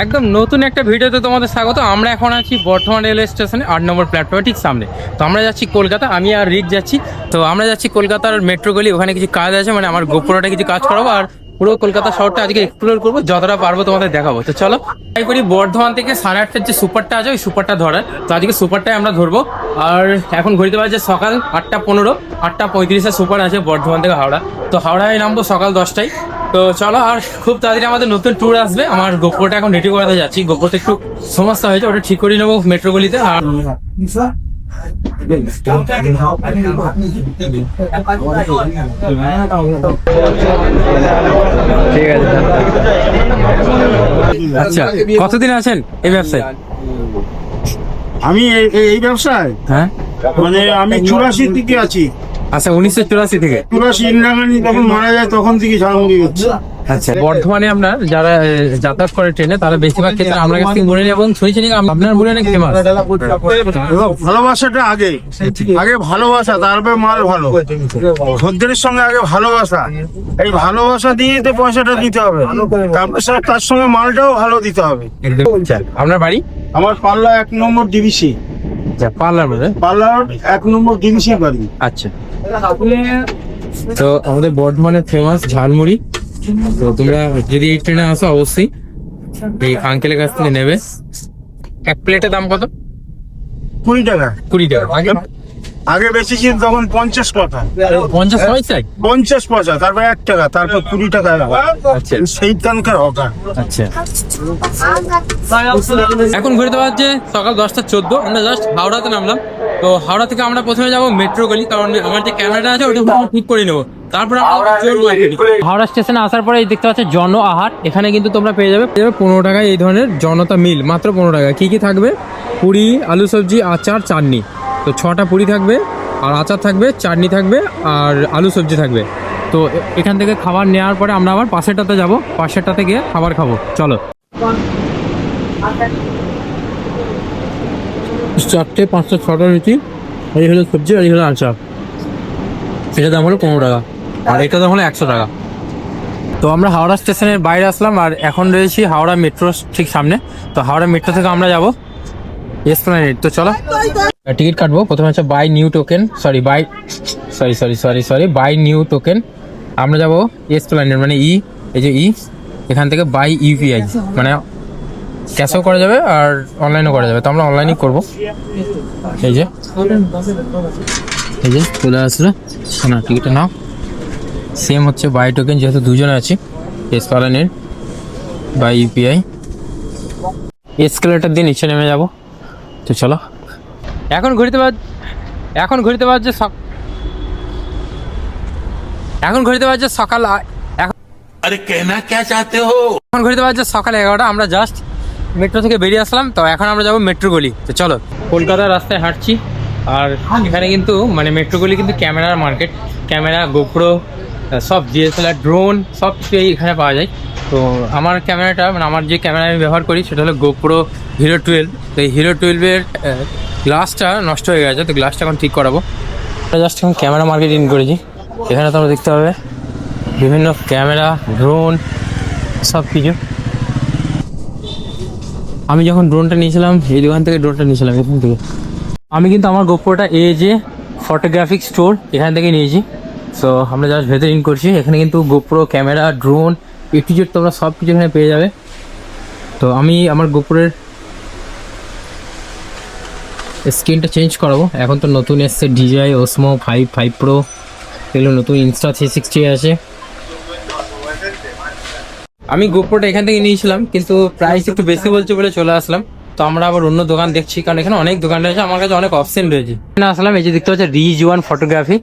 একদম নতুন একটা ভিডিওতে তোমাদের স্বাগত। আমরা এখন আছি বর্ধমান রেলওয়ে স্টেশনে আট নম্বর প্ল্যাটফর্মে, ঠিক সামনে। তো আমরা যাচ্ছি কলকাতা, আমি আর রিক যাচ্ছি। তো আমরা যাচ্ছি কলকাতার মেট্রো গলি, ওখানে কিছু কাজ আছে মানে আমার গোপুরটা কিছু কাজ করাবো, আর পুরো কলকাতা শহরটা আজকে এক্সপ্লোর করব, যতটা পারব তোমাদের দেখাবো। তো চলো ট্রাই করি বর্ধমান থেকে সাড়ে আটটার যে সুপারটা আছে, ওই সুপারটা ধরার। তো আজকে সুপারটাই আমরা ধরবো। আর এখন ঘড়িতে বাজে সকাল আটটা পনেরো, আটটা পঁয়ত্রিশে সুপার আছে বর্ধমান থেকে হাওড়া। তো হাওড়ায় নামবো সকাল দশটায়। তো চলো আর খুব তাড়াতাড়ি আমাদের নতুন ট্যুর আসবে। আমার গোপ্রোটা এখন রেডি করাতে যাচ্ছি। গোপ্রোতে একটু সমস্যা হয়েছে ওটা ঠিক করে নেব মেট্রোগুলিতে আর ঠিক আছে আচ্ছা কতদিন আছেন এই ব্যবসায়? আমি এই- এই- এই ব্যবসায়? হ্যাঁ? মানে আমি চুরাশি থেকে আছি। আচ্ছা উনিশশো চুরাশি থেকে। চুরাশি ইন্দিরা গান্ধী যখন মারা যায় তখন থেকে ঝালমুড়ি হচ্ছে। আচ্ছা। বর্ধমানে আপনার যারা যাতায়াত করে ট্রেনে তারা বেশিরভাগ ক্ষেত্রে আমরা কাছ থেকে মুড়ি এবং নাকি আপনার মুড়ি অনেক ফেমাস ভালোবাসাটা আগে আগে ভালোবাসা তারপরে মাল ভালো। খদ্দের সঙ্গে আগে ভালোবাসা। এই ভালোবাসা দিয়ে তো পয়সাটা দিতে হবে। তারপর তার সঙ্গে মালটাও ভালো দিতে হবে। আচ্ছা, আপনার বাড়ি? আমার পাল্লা এক নম্বর ডিভিসি। আচ্ছা পার্লার পাল্লার এক নম্বর ডিভিসি বাড়ি। আচ্ছা। তো আমাদের বর্ধমানে ফেমাস ঝালমুড়ি। তো তোমরা যদি এই ট্রেনে আসো অবশ্যই এই আঙ্কেলের কাছ থেকে নেবে। এক প্লেটের দাম কত? কুড়ি টাকা। কুড়ি টাকা। আগে বেশি ছিল তখন পঞ্চাশ টাকা পঞ্চাশ চাই পঞ্চাশ পয়সা তারপর এক টাকা তারপর কুড়ি টাকা আচ্ছা। সেই টানকার হকার। আচ্ছা। এখন ঘুরতে পারছে সকাল দশটা চোদ্দ আমরা জাস্ট হাওড়াতে নামলাম। তো হাওড়া থেকে আমরা প্রথমে যাব মেট্রো গলি কারণ আমার যে ক্যামেরাটা আছে ওটা ঠিক করে নেব। তারপর হাওড়া স্টেশনে আসার পরে এই দেখতে পাচ্ছ জন আহার। এখানে কিন্তু তোমরা পেয়ে যাবে পেয়ে যাবে পনেরো টাকায় এই ধরনের জনতা মিল মাত্র পনেরো টাকা কি কি থাকবে? পুরি আলু সবজি আচার চাটনি। তো ছটা পুরি থাকবে, আর আচার থাকবে, চাটনি থাকবে, আর আলু সবজি থাকবে। তো এখান থেকে খাবার নেওয়ার পরে আমরা আবার পাশেরটাতে যাব, পাশেরটাতে গিয়ে খাবার খাব। চলো। চারটে পাঁচটা, ছটা রুটি, এই হলো সবজি আর এই হলো আচার। এটা দাম হলো পনেরো টাকা, আর এটা দাম হলো একশো টাকা। তো আমরা হাওড়া স্টেশনের বাইরে আসলাম, আর এখন রয়েছি হাওড়া মেট্রো ঠিক সামনে। তো হাওড়া মেট্রো থেকে আমরা যাব। এসপ্লানেড তো চলো। টিকিট কাটবো। প্রথমে হচ্ছে buy new token sorry buy sorry sorry sorry sorry buy new token আমরা যাব এসপ্লানেড মানে ই এই যে ই এখান থেকে বাই ইউপিআই মানে ক্যাশও করা যাবে আর অনলাইনও করা যাবে। তো আমরা অনলাইনই করব। এই যে এই যে, চলে আসলো। না টিকিটটা নাও। সেম হচ্ছে বাই টোকেন যেহেতু দুজনে আছি এসকালানের বাই ইউপিআই এসকালেটার দিয়ে নিচে নেমে যাব। তো চলো। এখন ঘুরতে পার এখন ঘড়িতে যে এখন ঘড়িতে যে সকাল আরে কেনা কে চাতে হো? এখন ঘড়িতে যে সকাল এগারোটা আমরা জাস্ট মেট্রো থেকে বেরিয়ে আসলাম তো এখন আমরা যাব মেট্রো গলি। তো চলো কলকাতার রাস্তায় হাঁটছি আর এখানে কিন্তু মানে মেট্রো গলি কিন্তু ক্যামেরার মার্কেট ক্যামেরা গোপ্রো সব ডিএসএলআর ড্রোন সব কিছু এখানে পাওয়া যায়। তো আমার ক্যামেরাটা মানে আমার যে ক্যামেরা আমি ব্যবহার করি সেটা হলো গোপ্রো হিরো টুয়েলভ তো এই হিরো টুয়েলভের গ্লাসটা নষ্ট হয়ে গেছে, তো গ্লাসটা এখন ঠিক করাবো। জাস্ট এখন ক্যামেরা মার্কেটিং করেছি। এখানে তোমরা দেখতে পাবে বিভিন্ন ক্যামেরা ড্রোন সব কিছু আমি যখন ড্রোনটা নিয়েছিলাম, এই দোকান থেকে ড্রোনটা নিয়েছিলাম এখান থেকে। আমি কিন্তু আমার গোপ্রোটা এ যে ফটোগ্রাফিক স্টোর এখান থেকে নিয়েছি। সো আমরা জাস্ট ভেতরে ইন করছি। এখানে কিন্তু গোপ্রো ক্যামেরা ড্রোন এটিজেড তোমরা সব কিছু এখানে পেয়ে যাবে। তো আমি আমার গোপ্রোর স্ক্রিনটা চেঞ্জ করাবো। এখন তো নতুন এসছে DJI Osmo five five pro এগুলো নতুন ইনস্টা থ্রি সিক্সটি আছে। আমি গোপ্রোটা এখান থেকে নিয়েছিলাম, কিন্তু প্রাইস একটু বেশি বলছে বলে চলে আসলাম। তো আমরা আবার অন্য দোকান দেখছি, কারণ এখানে অনেক দোকান রয়েছে আমার কাছে অনেক অপশন রয়েছে। এখানে আসলাম, এই যে দেখতে পাচ্ছি রিজ ওয়ান ফটোগ্রাফি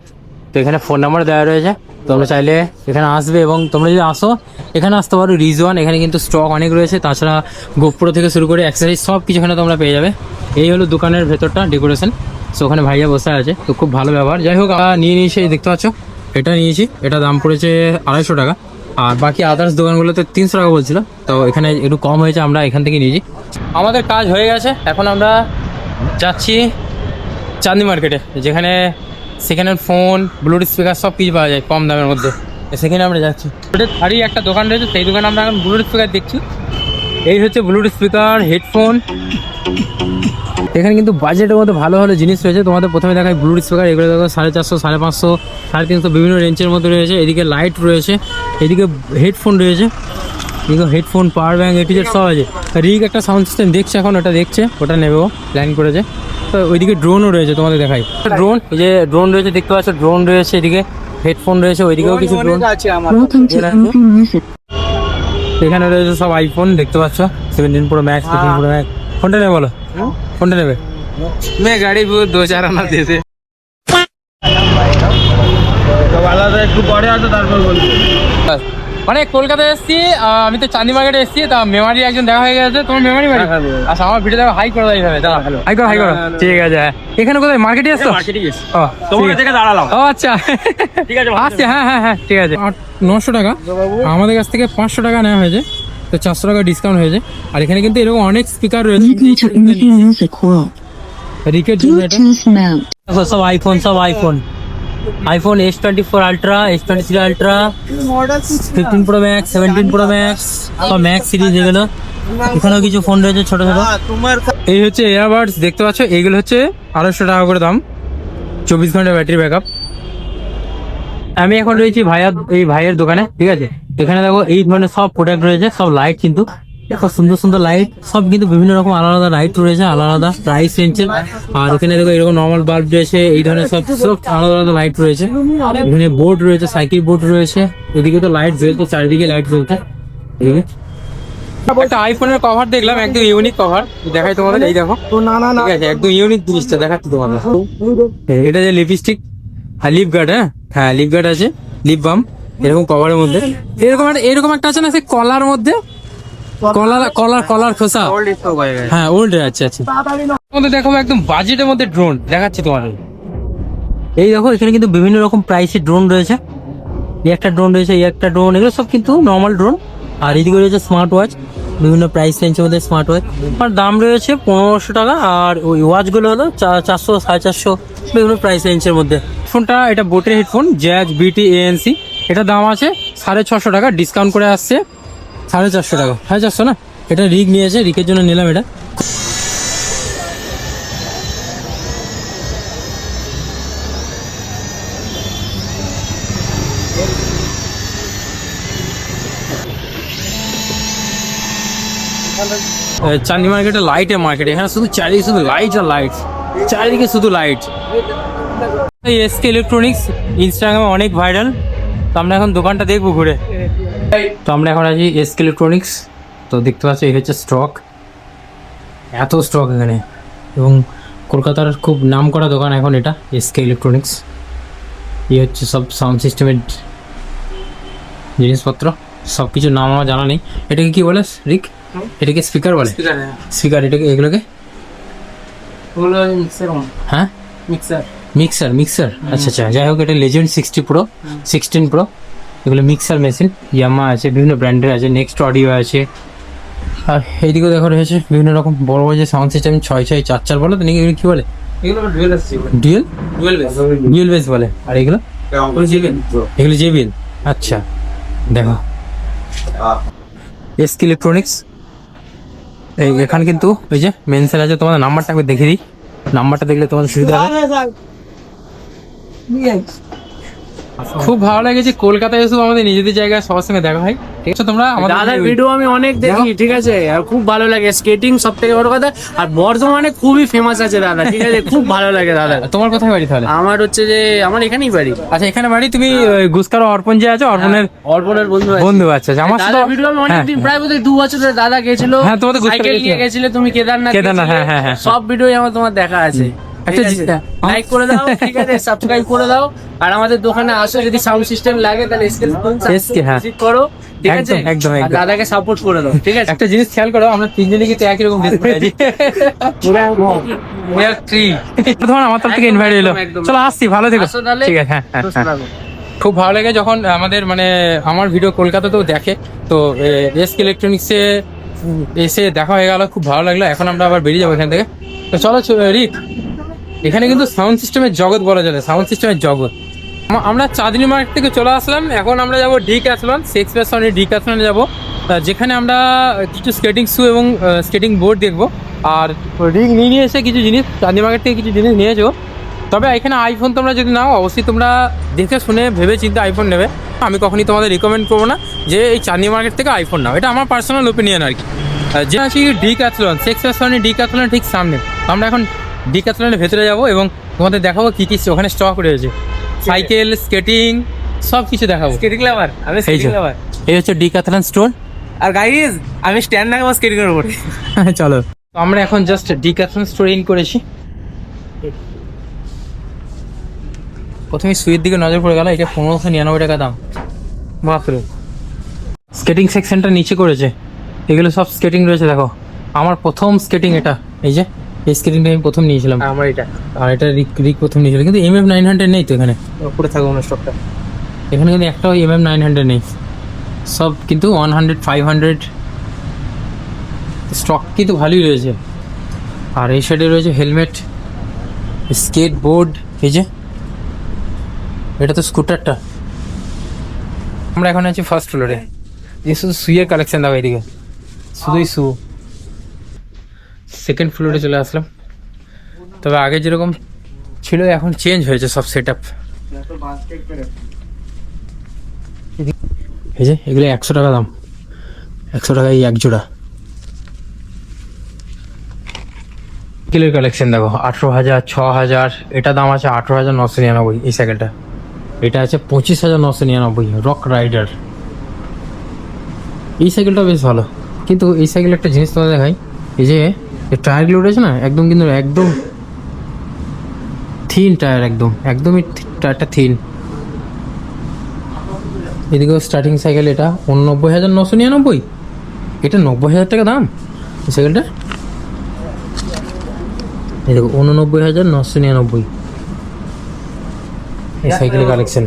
তো এখানে ফোন নাম্বার দেওয়া রয়েছে। তোমরা চাইলে এখানে আসবে এবং তোমরা যদি আসো এখানে আসতে পারো রিজ ওয়ান এখানে কিন্তু স্টক অনেক রয়েছে। তাছাড়া গোপ্রো থেকে শুরু করে অ্যাক্সেসারিজ সব কিছু এখানে তোমরা পেয়ে যাবে। এই হলো দোকানের ভেতরটা ডেকোরেশন সো ওখানে ভাইয়া বসে আছে, তো খুব ভালো ব্যবহার। যাই হোক নিয়ে নিয়েছি দেখতে পাচ্ছ, এটা নিয়েছি, এটা দাম পড়েছে আড়াইশো টাকা। আর বাকি আদার্স দোকানগুলোতে তিনশো টাকা বলছিল, তো এখানে একটু কম হয়েছে, আমরা এখান থেকে নিয়েছি। আমাদের কাজ হয়ে গেছে, এখন আমরা যাচ্ছি চাঁদনি মার্কেটে যেখানে সেখানে ফোন ব্লুটুথ স্পিকার সব কিছু পাওয়া যায় কম দামের মধ্যে। সেখানে আমরা যাচ্ছি। থারি একটা দোকান রয়েছে, সেই দোকানে আমরা এখন ব্লুটুথ স্পিকার দেখছি। এই হচ্ছে ব্লুটুথ স্পিকার হেডফোন এখানে কিন্তু বাজেটের মধ্যে ভালো ভালো জিনিস রয়েছে। তোমাদের প্রথমে দেখায় ব্লুটুথ স্পিকার এগুলো দেখো সাড়ে চারশো, সাড়ে পাঁচশো, সাড়ে তিনশো বিভিন্ন রেঞ্জের মধ্যে রয়েছে। এদিকে লাইট রয়েছে, এদিকে হেডফোন রয়েছে। এদিকে হেডফোন পাওয়ার ব্যাঙ্ক এটি সব আছে। রিক একটা সাউন্ড সিস্টেম দেখছে এখন, ওটা দেখছে, ওটা নেবে ও প্ল্যান করেছে। তো ওইদিকে ড্রোনও রয়েছে, তোমাদের দেখাই। ড্রোন এই যে ড্রোন রয়েছে, দেখতে পাচ্ছ ড্রোন রয়েছে এদিকে। হেডফোন রয়েছে ওইদিকেও কিছু ড্রোন এখানে রয়েছে সব আইফোন দেখতে পাচ্ছ? Seventeen pro max fifteen pro max ফোনটা নেবে বলো। ফোনটা নেবে? মে গাড়ি পুরো দু চার আনা দিয়েছে। একটু পরে আসো তারপর বলব। মানে কলকাতায় এসেছি আমি তো চাঁদি মার্কেটে এসেছি তা মেমারি একজন দেখা হয়ে গেছে তোমার মেমারি বাড়ি? আচ্ছা আমার ভিডিও দেখো হাই করে দাও এইভাবে দাঁড়া হাই করো হাই করো। ঠিক আছে হ্যাঁ। এখানে কোথায় মার্কেটে এসছো? ও, ঠিক আছে। দাঁড়ালাম। ও আচ্ছা। ঠিক আছে আসছে হ্যাঁ হ্যাঁ হ্যাঁ ঠিক আছে। নশো টাকা? আমাদের কাছ থেকে পাঁচশো টাকা নেওয়া হয়েছে তো চারশো টাকা ডিসকাউন্ট হয়েছে। আর এখানে কিন্তু এরকম অনেক স্পিকার রয়েছে. রিকের জন্য এটা. দেখো সব আইফোন সব iPhone iPhone S twenty four ultra S twenty three ultra fifteen pro max seventeen pro max বা ম্যাক্স সিরিজ এগুলো। এখানেও কিছু ফোন রয়েছে ছোট ছোট। এই হচ্ছে এয়ারবাডস দেখতে পাচ্ছ? এইগুলো হচ্ছে আড়াইশো টাকা করে দাম। চব্বিশ ঘণ্টা ব্যাটারি ব্যাকআপ আমি এখন রয়েছি ভাইয়ার এই ভাইয়ের দোকানে ঠিক আছে? এখানে দেখো এই ধরনের সব প্রোডাক্ট রয়েছে সব লাইট কিন্তু। দেখো সুন্দর সুন্দর লাইট সব কিন্তু বিভিন্ন রকম আলাদা আলাদা লাইট রয়েছে আলাদা আলাদা প্রাইস রেঞ্জের আর এখানে দেখো এরকম নর্মাল বাল্ব রয়েছে এই ধরনের সব সব আলাদা আলাদা লাইট রয়েছে। এখানে বোর্ড রয়েছে সাইকেল বোর্ড রয়েছে। এদিকে তো লাইট জ্বলছে চারিদিকে লাইট এদিকে। একটা আইফোনের কভার দেখলাম একদম ইউনিক কভার দেখাই তোমাদের এই দেখো। ঠিক আছে একদম ইউনিক জিনিসটা দেখাচ্ছি তোমাদের। এটা যে লিপস্টিক হ্যাঁ লিপ গার্ড হ্যাঁ? হ্যাঁ লিপ গার্ড আছে লিপ বাম এরকম কভারের মধ্যে। এরকম একটা এরকম একটা আছে না সে কলার মধ্যে? কলার কলার কলার খোসা। হ্যাঁ ওল্ড আচ্ছা আচ্ছা দেখো একদম বাজেটের মধ্যে ড্রোন দেখাচ্ছি তোমাদের। এই দেখো এখানে কিন্তু বিভিন্ন রকম প্রাইসের ড্রোন রয়েছে। এই একটা ড্রোন রয়েছে এই একটা ড্রোন এগুলো সব কিন্তু নর্মাল ড্রোন আর এদিকে রয়েছে স্মার্ট ওয়াচ বিভিন্ন প্রাইস রেঞ্জের মধ্যে স্মার্ট ওয়াচ আর দাম রয়েছে পনেরোশো টাকা আর ওই ওয়াচগুলো হলো চারশো সাড়ে চারশো বিভিন্ন প্রাইস রেঞ্জের মধ্যে। ফোনটা এটা বোটের হেডফোন জ্যাজ বিটি এএনসি এটা দাম আছে সাড়ে ছশো টাকা ডিসকাউন্ট করে আসছে। সাড়ে চারশো টাকা। সাড়ে চারশো না? এটা রিক নিয়েছে রিকের জন্য নিলাম এটা। চাঁদি মার্কেটে লাইটের মার্কেট এখানে শুধু চারিদিকে শুধু লাইট আর লাইট চারিদিকে শুধু লাইট এসকে ইলেকট্রনিক্স ইনস্টাগ্রামে অনেক ভাইরাল তো আমরা এখন দোকানটা দেখব ঘুরে। তো আমরা এখন আছি এস ইলেকট্রনিক্স তো দেখতে পাচ্ছি এই হচ্ছে স্টক এত স্টক এখানে। এবং কলকাতার খুব নাম করা দোকান এখন এটা এসকে ইলেকট্রনিক্স এই হচ্ছে সব সাউন্ড সিস্টেমের জিনিসপত্র। সব কিছু নাম আমার জানা নেই। এটাকে কি বলে রিক এটাকে স্পিকার বলে? স্পিকার এটাকে এগুলোকে? হ্যাঁ? মিক্সার মিক্সার মিক্সার আচ্ছা আচ্ছা। যাই হোক এটা legend sixty pro sixteen pro এগুলো মিক্সার মেশিন ইয়ামা আছে বিভিন্ন ব্র্যান্ডের আছে নেক্সট অডিও আছে। আর এইদিকেও দেখো রয়েছে বিভিন্ন রকম বড় বড় যে সাউন্ড সিস্টেম ছয় ছয় চার চার বলে তো নাকি এগুলো কি বলে? এগুলো dual dual bass DL bass বলে। আর এগুলো? এগুলো জেবিএল আচ্ছা দেখো। এসকে ইলেকট্রনিক্স এই এখানে কিন্তু ওই যে মেনসেল আছে তোমাদের নাম্বারটা আমি দেখে দিই। নাম্বারটা দেখলে তোমাদের সুবিধা হবে। খুব ভালো লেগেছে কলকাতায় এসেও আমাদের নিজেদের জায়গায় সবার সঙ্গে দেখা হয়। ঠিক আছে তোমরা আমাদের দাদার ভিডিও আমি অনেক দেখি ঠিক আছে? আর খুব ভালো লাগে স্কেটিং সব থেকে বড় কথা। আর বর্ধমানে খুবই ফেমাস আছে দাদা ঠিক আছে? খুব ভালো লাগে দাদা। তোমার কোথায় বাড়ি তাহলে? আমার হচ্ছে যে আমার এখানেই বাড়ি। আচ্ছা এখানে বাড়ি? তুমি গুসকার অর্পণ যে আছে অর্পণের অর্পণের বন্ধু আছে। বন্ধু আচ্ছা আমার সাথে ভিডিও আমি হ্যাঁ, অনেকদিন প্রায় বোধহয় দু বছর ধরে দাদা গেছিল হ্যাঁ, তোমাদের সাইকেল নিয়ে। গেছিলে তুমি কেদারনাথ কেদারনাথ, হ্যাঁ, হ্যাঁ, হ্যাঁ। সব ভিডিওই আমার তোমার দেখা আছে। হ্যাঁ। লাইক করে দাও ঠিক আছে সাবস্ক্রাইব করে দাও। আর আমাদের দোকানে আসো যদি সাউন্ড সিস্টেম লাগে তাহলে হ্যাঁ। করো ঠিক আছে? একদম, একদম, দাদাকে সাপোর্ট করে দাও ঠিক আছে? একটা জিনিস খেয়াল করো আমরা তিনজনে কিন্তু একই রকম ড্রেস পরে আছি আমার তরফ থেকে ইনভাইট একদম। চলো আসছি ভালো থেকো। ঠিক আছে হ্যাঁ হ্যাঁ, হ্যাঁ। খুব ভালো লাগে যখন আমাদের মানে আমার ভিডিও কলকাতাতেও দেখে। তো এস ইলেকট্রনিক্সে এসে দেখা হয়ে গেল খুব ভালো লাগল। এখন আমরা আবার বেরিয়ে যাব এখান থেকে। তো চলো রিত। এখানে কিন্তু সাউন্ড সিস্টেমের জগৎ বলা চলে সাউন্ড সিস্টেমের জগৎ। আমরা চাঁদনি মার্কেট থেকে চলে আসলাম, এখন আমরা যাব ডি ক্যাথলন সিক্স পার্সনের ডি ক্যাথলনে যাব যেখানে আমরা কিছু স্কেটিং শু এবং স্কেটিং বোর্ড দেখব। আর রিং নিয়ে নিয়ে এসে কিছু জিনিস চাঁদি মার্কেট থেকে কিছু জিনিস নিয়েছো তবে এখানে আইফোন তোমরা যদি নাও, অবশ্যই তোমরা দেখে শুনে ভেবে চিন্তে আইফোন নেবে। আমি কখনই তোমাদের রিকমেন্ড করব না যে এই চাঁদি মার্কেট থেকে আইফোন নাও। এটা আমার পার্সোনাল ওপিনিয়ন আর কি। যে আছি ডি ক্যাথলন সেক্স ফ্যাশনের ডি ক্যাথলন ঠিক সামনে। আমরা এখন ডি ক্যাথলনের ভেতরে যাব এবং তোমাদের দেখাবো কী কী ওখানে স্টক রয়েছে। সাইকেল স্কেটিং সব কিছু দেখাবো। স্কেটিং লাভার আমি স্কেটিং লাভার এই হচ্ছে ডিক্যাথলন স্টোর আর গাইজ আমি স্ট্যান্ড লাগাবো স্কেটিং এর উপরে। চলো। তো আমরা এখন just Decathlon store in করেছি। প্রথমে সুইয়ের দিকে নজর পড়ে গেল এটা পনেরোশো নিরানব্বই টাকা দাম। বাপরে। স্কেটিং সেকশনটা নিচে করেছে। এগুলো সব স্কেটিং রয়েছে দেখো। আমার প্রথম স্কেটিং এটা এই যে। স্কেটিংটা আমি প্রথম নিয়েছিলাম। আমার এটা। আর এটা রিক রিক প্রথম নিয়েছিল কিন্তু এম এফ নাইন হান্ড্রেড নেই তো এখানে? উপরে থাকব না স্টকটা এখানে কিন্তু একটাও এম এম নাইন হান্ড্রেড নেই। সব কিন্তু one hundred five hundred stock কিন্তু ভালোই রয়েছে। আর এই সাইডে রয়েছে হেলমেট স্কেট বোর্ড এই যে এটা তো স্কুটারটা আমরা এখন আছি ফার্স্ট ফ্লোরে এই শুধু সুইয়ের কালেকশন দাও এদিকে শুধুই শু সেকেন্ড ফ্লোরে চলে আসলাম। তবে আগে যেরকম ছিল এখন চেঞ্জ হয়েছে সব সেট আপ এই যে এগুলো একশো টাকা দাম। একশো টাকা এই এক জোড়া সাইকেলের কালেকশন দেখো আঠেরো হাজার ছ হাজার এটা দাম আছে আঠেরো হাজার নশো নিরানব্বই এই সাইকেলটা এটা আছে পঁচিশ হাজার নশো নিরানব্বই রক রাইডার এই সাইকেলটা বেশ ভালো। কিন্তু এই সাইকেলের একটা জিনিস তোমাদের দেখাই এই যে টায়ারগুলো রয়েছে না? একদম কিন্তু একদম থিন টায়ার একদম। একদমই টায়ারটা থিন এদিকেও স্টার্টিং সাইকেল এটা। উননব্বই হাজার নশো নিরানব্বই। এটা নব্বই হাজার টাকা দাম? সাইকেলটা এই দেখো, উননব্বই হাজার নশো নিরানব্বই। এই সাইকেলের কালেকশন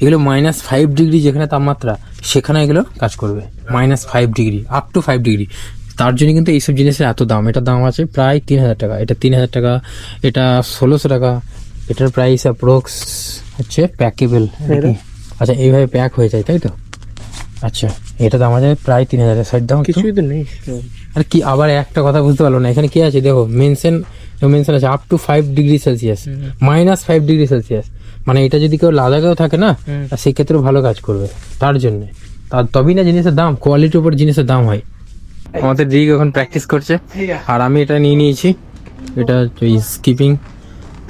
এগুলো মাইনাস ফাইভ ডিগ্রি যেখানে তাপমাত্রা, সেখানে এগুলো কাজ করবে। Minus five degree up to five degree তার জন্য কিন্তু এইসব জিনিসের এত দাম। এটার দাম আছে প্রায় তিন হাজার টাকা। এটা তিন হাজার টাকা এটা ষোলোশো টাকা। এটার প্রাইস অ্যাপ্রক্স হচ্ছে প্যাকেবল আচ্ছা এইভাবে প্যাক হয়ে যায় তাই তো? আচ্ছা এটা দাম আছে প্রায় তিন হাজার সাইড দাম। কিছুই তো নেই। আর কি আবার একটা কথা বুঝতে পারল না। এখানে কি আছে? দেখো মেনশন মেনশন আছে up to five degree celsius minus five degree celsius মানে এটা যদি কেউ লাদাখেও থাকে না সেক্ষেত্রেও ভালো কাজ করবে তার জন্যে। তার তবেই না জিনিসের দাম কোয়ালিটির উপর জিনিসের দাম হয়। আমাদের রিগ এখন প্র্যাকটিস করছে। আর আমি এটা নিয়ে নিয়েছি। এটা ওই স্কিপিং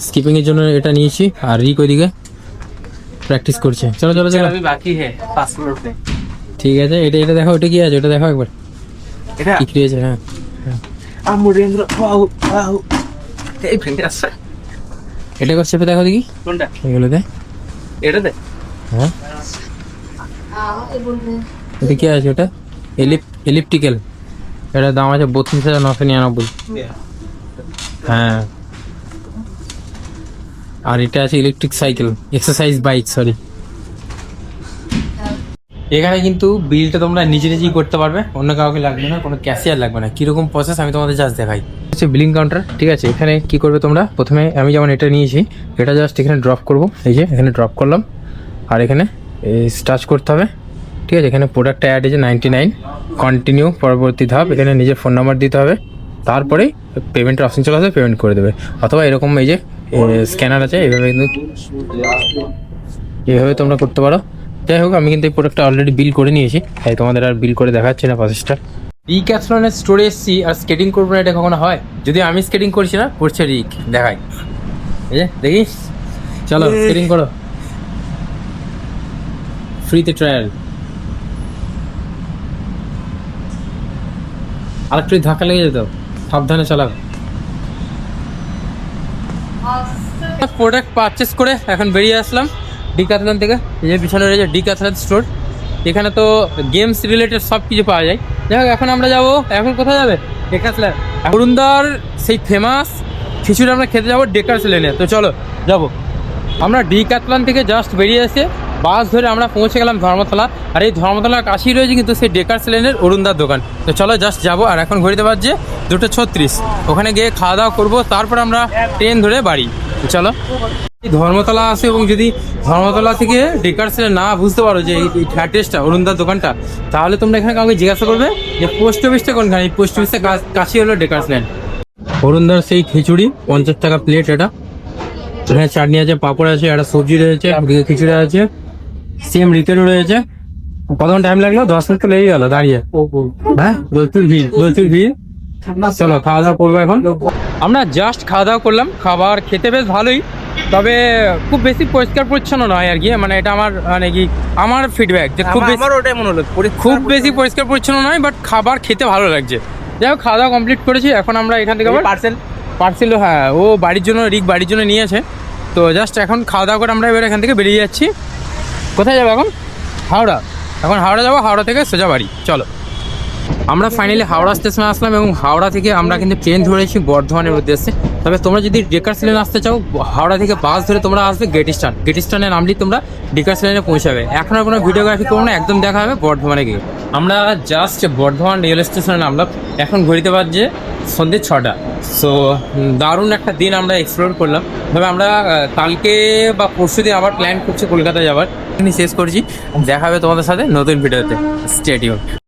স্কিপিংয়ের জন্য এটা নিয়েছি। আর রিক ওইদিকে প্র্যাকটিস করছে। চলো চলো চলো। আমি বাকি হ্যাঁ পাঁচ ফ্লোর পে ঠিক আছে এটা এটা দেখো ওটা কি আছে? ওটা দেখো একবার। এটা? কি আছে হ্যাঁ। আমরেন্দ্র পাউ পাউ এই ফ্রেন্ডে আসছে। এটা কষ্ট চেপে দেখো দেখি। কোনটা? এগুলো দে। এটা দে। হ্যাঁ। এটা কি আছে ওটা? এলিপ এলিপ্টিক্যাল এটার দাম আছে বত্রিশ হাজার নশো নিরানব্বই। হ্যাঁ। আর এটা আছে electric cycle exercise bike sorry এখানে কিন্তু বিলটা তোমরা নিজে নিজেই করতে পারবে, অন্য কাউকে লাগবে না, কোনো ক্যাশিয়ার লাগবে না। কীরকম প্রসেস আমি তোমাদের জাস্ট দেখাই। হচ্ছে বিলিং কাউন্টার ঠিক আছে? এখানে কি করবে তোমরা? প্রথমে আমি যেমন এটা নিয়েছি, এটা জাস্ট এখানে ড্রপ করব। এই যে, এখানে ড্রপ করলাম। আর এখানে স্টাচ করতে হবে। ঠিক আছে এখানে প্রোডাক্টটা অ্যাড আছে নাইনটি নাইন কন্টিনিউ পরবর্তী ধাপ এখানে নিজের ফোন নাম্বার দিতে হবে তারপরে পেমেন্টের অপশন চলে আসবে পেমেন্ট করে দেবে। অথবা এরকম এই যে স্ক্যানার আছে এইভাবে কিন্তু এইভাবে তোমরা করতে পারো। যাই হোক আমি কিন্তু এই প্রোডাক্টটা অলরেডি বিল করে নিয়েছি তাই তোমাদের আর বিল করে দেখাচ্ছি না প্রসেসটা রিক অ্যাথলনের স্টোরে এসছি আর স্কেটিং করব না এটা কখনো হয়? যদি আমি স্কেটিং করছি না করছে রিক দেখাই। দেখিস? চলো স্কেটিং করো। ফ্রিতে ট্রায়াল আর একটু ধাক্কা লেগে যেত। সাবধানে চালাও। প্রোডাক্ট পারচেস করে এখন বেরিয়ে আসলাম ডিকাথলন থেকে। এই যে পিছনে রয়েছে ডিকাথলন স্টোর এখানে তো গেমস রিলেটেড সব কিছু পাওয়া যায়। যাই হোক, এখন আমরা যাব। এখন কোথায় যাবে? ডেকাসলেন অরুণদার সেই ফেমাস খিচুড়ি আমরা খেতে যাব ডেকার্স লেনে তো চলো, যাব। আমরা ডিকাতলান থেকে জাস্ট বেরিয়ে এসে বাস ধরে আমরা পৌঁছে গেলাম ধর্মতলা। আর এই ধর্মতলার কাছেই রয়েছে কিন্তু সেই ডেকার্স লেনের অরুণদার দোকান। তো চলো জাস্ট যাব। আর এখন ঘড়িতে বাজছে দুটো ছত্রিশ। ওখানে গিয়ে খাওয়া দাওয়া করব, তারপর আমরা ট্রেন ধরে বাড়ি। চলো। ধর্মতলা আসে এবং যদি ধর্মতলা থেকে ডেকার্সে না বুঝতে পারো যে এই অ্যাড্রেসটা অরুণদার দোকানটা, তাহলে তোমরা এখানে কাউকে জিজ্ঞাসা করবে যে পোস্ট অফিসটা কোনখানে? এই পোস্ট অফিসের কাছে হলো ডেকার্স ল্যান্ড অরুণদার সেই খিচুড়ি, পঞ্চাশ টাকা প্লেট এটা। এখানে চাটনি আছে, পাঁপড় আছে, একটা সবজি রয়েছে খিচুড়ি আছে। সেম রিতেরও রয়েছে। কতক্ষণ টাইম লাগল? দশ মিনিট তো লেগে গেল দাঁড়িয়ে। হ্যাঁ ভিড় প্রচুর ভিড়। চলো খাওয়া দাওয়া করব এখন। আমরা জাস্ট খাওয়া দাওয়া করলাম খাবার খেতে বেশ ভালোই তবে খুব বেশি পরিষ্কার পরিচ্ছন্ন নয় আর কি মানে এটা আমার মানে কি আমার ফিডব্যাক যে খুব বেশি ওটাই মনে হলো খুব বেশি পরিষ্কার পরিচ্ছন্ন নয় বাট খাবার খেতে ভালো লাগছে। যাই হোক খাওয়া দাওয়া কমপ্লিট করেছি এখন আমরা এখান থেকে পার্সেল পার্সেল হ্যাঁ ও বাড়ির জন্য রিক বাড়ির জন্য নিয়েছে তো জাস্ট এখন খাওয়া দাওয়া করে আমরা এবার এখান থেকে বেরিয়ে যাচ্ছি। কোথায় যাব এখন? হাওড়া। এখন হাওড়া যাব হাওড়া থেকে সোজা বাড়ি চলো। আমরা ফাইনালি হাওড়া স্টেশনে আসলাম এবং হাওড়া থেকে আমরা কিন্তু ট্রেন ধরেছি বর্ধমানের উদ্দেশ্যে। তবে তোমরা যদি ডেকার্স লেনে আসতে চাও, হাওড়া থেকে বাস ধরে তোমরা আসবে গেট স্ট্যান্ড গেট স্ট্যান্ডে নামলেই তোমরা ডেকার্স লেনে পৌঁছাবে। এখন আর কোনো ভিডিওগ্রাফি করব না, একদম দেখা হবে বর্ধমানে গিয়ে। আমরা জাস্ট বর্ধমান রেল স্টেশনে নামলাম। এখন ঘড়িতে বাজছে সন্ধ্যে ছটা। সো দারুণ একটা দিন আমরা এক্সপ্লোর করলাম। তবে আমরা কালকে বা পরশু দিন আবার প্ল্যান করছি কলকাতা যাওয়ার। শেষ করছি। দেখা হবে তোমাদের সাথে নতুন ভিডিওতে স্টেডিয়াম